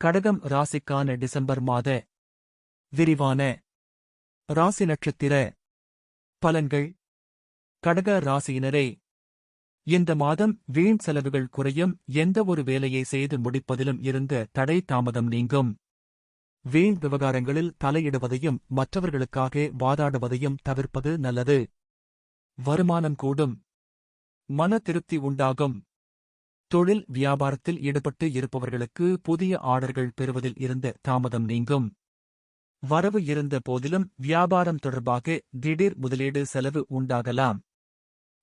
கடகம் ராசிக்கான டிசம்பர் மாத விரிவான ராசி நட்சத்திர பலன்கள். கடக ராசியினரே இந்த மாதம் வீண் செலவுகள் குறையும் எந்த ஒரு வேலையை செய்து முடிப்பதிலும் இருந்த தடை தாமதம் நீங்கும். வீண் விவகாரங்களில் தலையிடுவதையும் மற்றவர்களுக்காக வாதாடுவதையும் தவிர்ப்பது நல்லது. வருமானம் கூடும். மன திருப்தி உண்டாகும். தொழில் வியாபாரத்தில் ஈடுபட்டு இருப்பவர்களுக்கு புதிய ஆர்டர்கள் பெறுவதில் இருந்த தாமதம் நீங்கும். வரவு இருந்த போதிலும் வியாபாரம் தொடர்பாக திடீர் முதலீடு செலவு உண்டாகலாம்.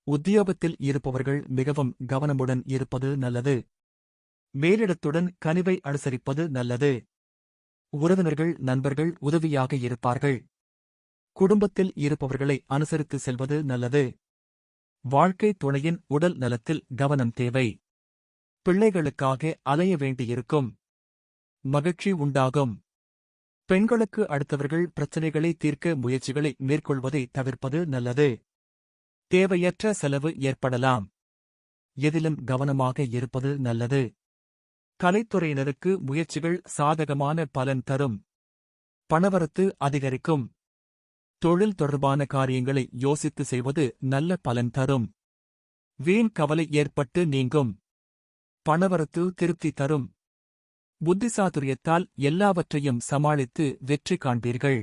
உத்தியோகத்தில் இருப்பவர்கள் மிகவும் கவனமுடன் இருப்பது நல்லது. மேலிடத்துடன் கனிவை அனுசரிப்பது நல்லது. உறவினர்கள் நண்பர்கள் உதவியாக இருப்பார்கள். குடும்பத்தில் இருப்பவர்களை அனுசரித்து செல்வது நல்லது. வாழ்க்கை துணையின் உடல் நலத்தில் கவனம் தேவை. பிள்ளைகளுக்காக அலைய வேண்டியிருக்கும். மகிழ்ச்சி உண்டாகும். பெண்களுக்கு அடுத்தவர்கள் பிரச்சனைகளை தீர்க்க முயற்சிகளை மேற்கொள்வதை தவிர்ப்பது நல்லது. தேவையற்ற செலவு ஏற்படலாம். எதிலும் கவனமாக இருப்பது நல்லது. கலைத்துறையினருக்கு முயற்சிகள் சாதகமான பலன் தரும். பணவரத்து அதிகரிக்கும். தொழில் தொடர்பான காரியங்களை யோசித்து செய்வது நல்ல பலன் தரும். வீண் கவலை ஏற்பட்டு நீங்கும். பணவரத்து திருப்தி தரும். புத்திசாதுரியத்தால் எல்லாவற்றையும் சமாளித்து வெற்றி காண்பீர்கள்.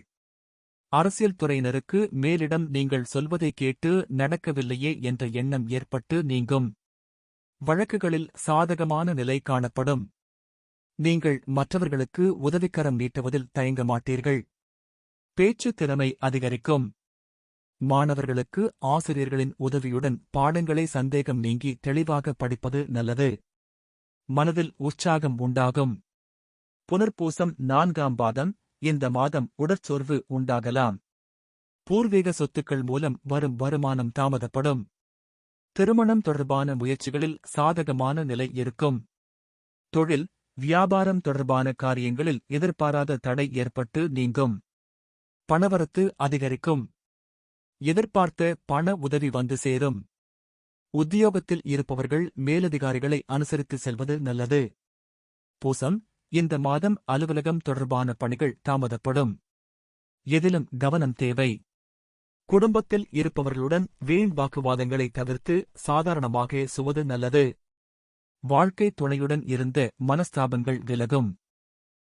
அரசியல் துறையினருக்கு மேலிடம் நீங்கள் சொல்வதை கேட்டு நடக்கவில்லையே என்ற எண்ணம் ஏற்பட்டு நீங்கும். வழக்குகளில் சாதகமான நிலை காணப்படும். நீங்கள் மற்றவர்களுக்கு உதவிக்கரம் நீட்டுவதில் தயங்க மாட்டீர்கள். பேச்சு திறமை அதிகரிக்கும். மாணவர்களுக்கு ஆசிரியர்களின் உதவியுடன் பாடங்களை சந்தேகம் நீங்கி தெளிவாக படிப்பது நல்லது. மனதில் உற்சாகம் உண்டாகும். புனர்பூசம் நான்காம் பாதம் இந்த மாதம் உடற்சோர்வு உண்டாகலாம். பூர்வீக சொத்துக்கள் மூலம் வரும் வருமானம் தாமதப்படும். திருமணம் தொடர்பான முயற்சிகளில் சாதகமான நிலை இருக்கும். தொழில் வியாபாரம் தொடர்பான காரியங்களில் எதிர்பாராத தடை ஏற்பட்டு நீங்கும். பணவரத்து அதிகரிக்கும். எதிர்பார்த்த பண உதவி வந்து சேரும். உத்தியோகத்தில் இருப்பவர்கள் மேலதிகாரிகளை அனுசரித்து செல்வது நல்லது. பூசம் இந்த மாதம் அலுவலகம் தொடர்பான பணிகள் தாமதப்படும். எதிலும் கவனம் தேவை. குடும்பத்தில் இருப்பவர்களுடன் வீண் வாக்குவாதங்களை தவிர்த்து சாதாரணமாக சுவது நல்லது. வாழ்க்கை துணையுடன் இருந்த மனஸ்தாபங்கள் விலகும்.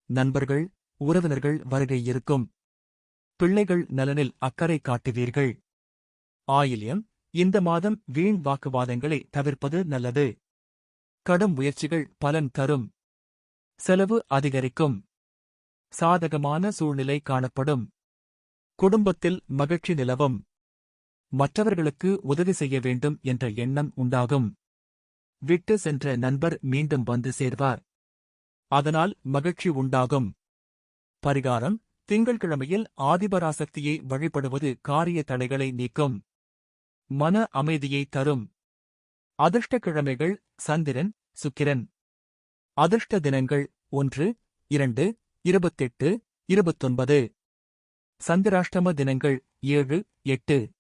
நண்பர்கள் உறவினர்கள் வருகை இருக்கும். பிள்ளைகள் நலனில் அக்கறை காட்டுவீர்கள். ஆயிலியம் இந்த மாதம் வீண் வாக்குவாதங்களை தவிர்ப்பது நல்லது. கடும் முயற்சிகள் பலன் தரும். செலவு அதிகரிக்கும். சாதகமான சூழ்நிலை காணப்படும். குடும்பத்தில் மகிழ்ச்சி நிலவும். மற்றவர்களுக்கு உதவி செய்ய வேண்டும் என்ற எண்ணம் உண்டாகும். விட்டு சென்ற நண்பர் மீண்டும் வந்து சேர்வார். அதனால் மகிழ்ச்சி உண்டாகும். பரிகாரம் திங்கள்கிழமையில் ஆதிபராசக்தியை வழிபடுவது காரிய தடைகளை நீக்கும். மன அமைதியை தரும். அதிர்ஷ்ட கிழமைகள் சந்திரன் சுக்கிரன். அதிர்ஷ்ட தினங்கள் ஒன்று இரண்டு இருபத்தெட்டு இருபத்தொன்பது. சந்திராஷ்டம தினங்கள் ஏழு எட்டு.